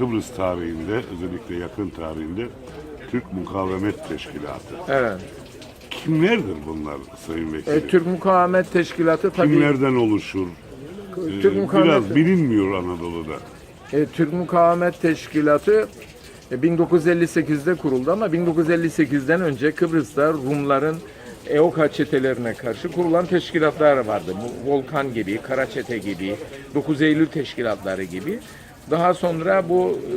Kıbrıs tarihinde, özellikle yakın tarihinde Türk Mukavemet Teşkilatı. Evet. Kimlerdir bunlar Sayın Vekilim? E, Türk Mukavemet Teşkilatı tabii Kimlerden oluşur? Ee, Türk Mukavemet Biraz bilinmiyor Anadolu'da. E, Türk Mukavemet Teşkilatı e, 1958'de kuruldu ama 1958'den önce Kıbrıs'ta Rumların EOKA çetelerine karşı kurulan teşkilatlar vardı. Bu Volkan gibi, Kara Çete gibi, 9 Eylül teşkilatları gibi. Daha sonra bu e,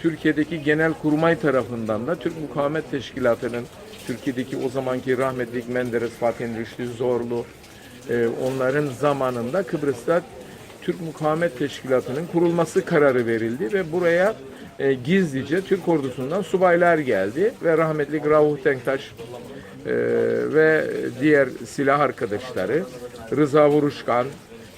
Türkiye'deki genel kurmay tarafından da Türk Mukavemet Teşkilatı'nın Türkiye'deki o zamanki rahmetlik Menderes, Fatih Rüştü Zorlu e, onların zamanında Kıbrıs'ta Türk Mukavemet Teşkilatı'nın kurulması kararı verildi ve buraya e, gizlice Türk ordusundan subaylar geldi ve rahmetli Rauf Denktaş e, ve diğer silah arkadaşları Rıza Vuruşkan,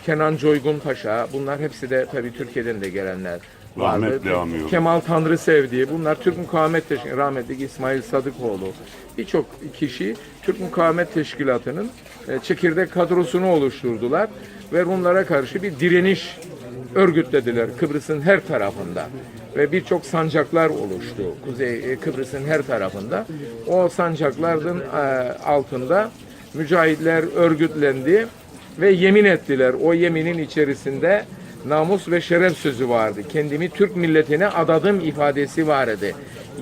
Kenan Coygun Paşa bunlar hepsi de tabii Türkiye'den de gelenler vardı. Rahmetli anıyorum. Kemal Tanrı Sevdi bunlar Türk Mukavemet Teşkilatı rahmetli İsmail Sadıkoğlu birçok kişi Türk Mukavemet Teşkilatı'nın e, çekirdek kadrosunu oluşturdular ve Rumlara karşı bir direniş örgütlediler Kıbrıs'ın her tarafında ve birçok sancaklar oluştu Kuzey e, Kıbrıs'ın her tarafında. O sancakların e, altında mücahitler örgütlendi ve yemin ettiler. O yeminin içerisinde namus ve şeref sözü vardı. Kendimi Türk milletine adadım ifadesi vardı.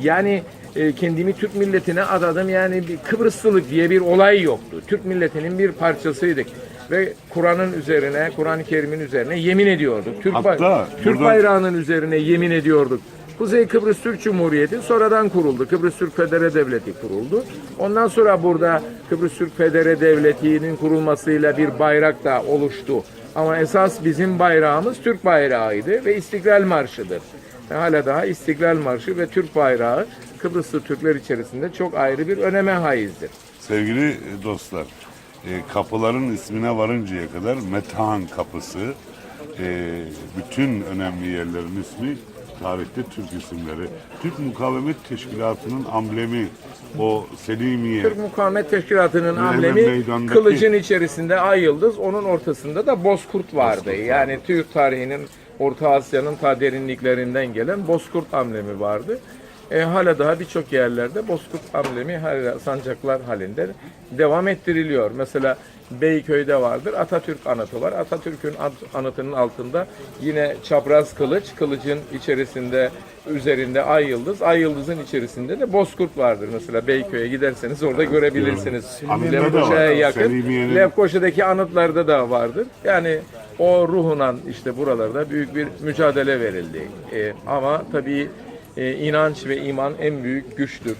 Yani e, kendimi Türk milletine adadım yani bir Kıbrıslılık diye bir olay yoktu. Türk milletinin bir parçasıydık ve Kur'an'ın üzerine, Kur'an-ı Kerim'in üzerine yemin ediyorduk. Türk, bay- Hatta Türk burada- bayrağının üzerine yemin ediyorduk. Kuzey Kıbrıs Türk Cumhuriyeti sonradan kuruldu. Kıbrıs Türk Federe Devleti kuruldu. Ondan sonra burada Kıbrıs Türk Federe Devleti'nin kurulmasıyla bir bayrak da oluştu. Ama esas bizim bayrağımız Türk bayrağıydı ve İstiklal Marşı'dır. Hala daha İstiklal Marşı ve Türk bayrağı Kıbrıslı Türkler içerisinde çok ayrı bir öneme haizdir. Sevgili dostlar, e, kapıların ismine varıncaya kadar Metehan Kapısı, e, bütün önemli yerlerin ismi tarihte Türk isimleri. Türk Mukavemet Teşkilatı'nın amblemi o Selimiye. Türk Mukavemet Teşkilatı'nın amblemi meydandaki- kılıcın içerisinde ay yıldız, onun ortasında da bozkurt vardı. Bozkurt vardı. yani Türk tarihinin Orta Asya'nın ta derinliklerinden gelen bozkurt amblemi vardı. E, hala daha birçok yerlerde bozkurt amblemi hala sancaklar halinde devam ettiriliyor. Mesela Beyköy'de vardır. Atatürk anıtı var. Atatürk'ün anıtının altında yine çapraz kılıç, kılıcın içerisinde üzerinde ay yıldız, ay yıldızın içerisinde de bozkurt vardır. Mesela Beyköy'e giderseniz orada görebilirsiniz. Da var. Lefkoşa'ya yakın. Lefkoşa'daki anıtlarda da vardır. Yani o ruhuna işte buralarda büyük bir mücadele verildi. E, ama tabii e, inanç ve iman en büyük güçtür.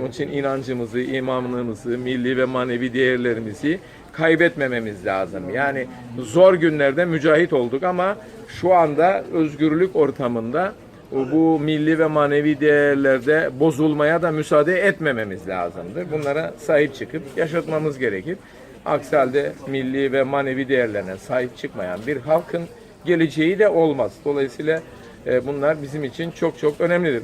Onun için inancımızı, imanlığımızı, milli ve manevi değerlerimizi kaybetmememiz lazım. Yani zor günlerde mücahit olduk ama şu anda özgürlük ortamında bu milli ve manevi değerlerde bozulmaya da müsaade etmememiz lazımdır. Bunlara sahip çıkıp yaşatmamız gerekir. Aksi halde milli ve manevi değerlerine sahip çıkmayan bir halkın geleceği de olmaz. Dolayısıyla bunlar bizim için çok çok önemlidir.